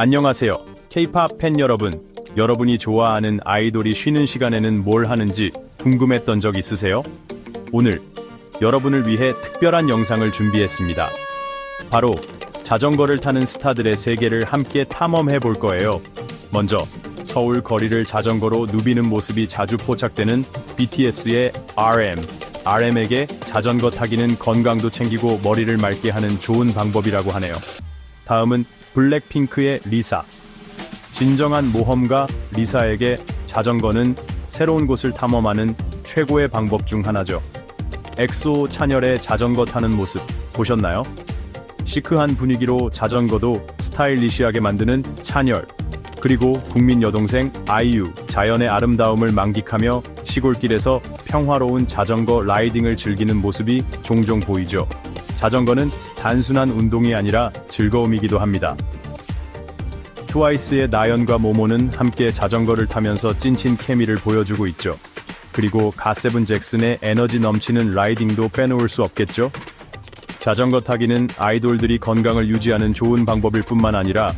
안녕하세요. K-팝 팬 여러분. 여러분이 좋아하는 아이돌이 쉬는 시간에는 뭘 하는지 궁금했던 적 있으세요? 오늘 여러분을 위해 특별한 영상을 준비했습니다. 바로 자전거를 타는 스타들의 세계를 함께 탐험해 볼 거예요. 먼저 서울 거리를 자전거로 누비는 모습이 자주 포착되는 BTS의 RM. RM에게 자전거 타기는 건강도 챙기고 머리를 맑게 하는 좋은 방법이라고 하네요. 다음은 블랙핑크의 리사. 진정한 모험가 리사에게 자전거는 새로운 곳을 탐험하는 최고의 방법 중 하나죠. 엑소 찬열의 자전거 타는 모습 보셨나요? 시크한 분위기로 자전거도 스타일리시하게 만드는 찬열. 그리고 국민 여동생 아이유 자연의 아름다움을 만끽하며 시골길에서 평화로운 자전거 라이딩을 즐기는 모습이 종종 보이죠. 자전거는 단순한 운동이 아니라 즐거움이기도 합니다. 트와이스의 나연과 모모는 함께 자전거를 타면서 찐친 케미를 보여주고 있죠. 그리고 가세븐 잭슨의 에너지 넘치는 라이딩도 빼놓을 수 없겠죠? 자전거 타기는 아이돌들이 건강을 유지하는 좋은 방법일 뿐만 아니라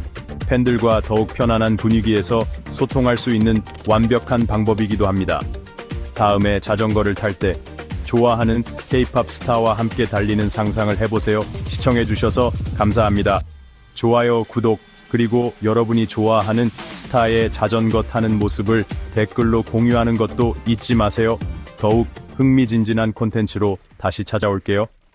팬들과 더욱 편안한 분위기에서 소통할 수 있는 완벽한 방법이기도 합니다. 다음에 자전거를 탈때 좋아하는 K-팝 스타와 함께 달리는 상상을 해보세요. 시청해주셔서 감사합니다. 좋아요, 구독, 그리고 여러분이 좋아하는 스타의 자전거 타는 모습을 댓글로 공유하는 것도 잊지 마세요. 더욱 흥미진진한 콘텐츠로 다시 찾아올게요.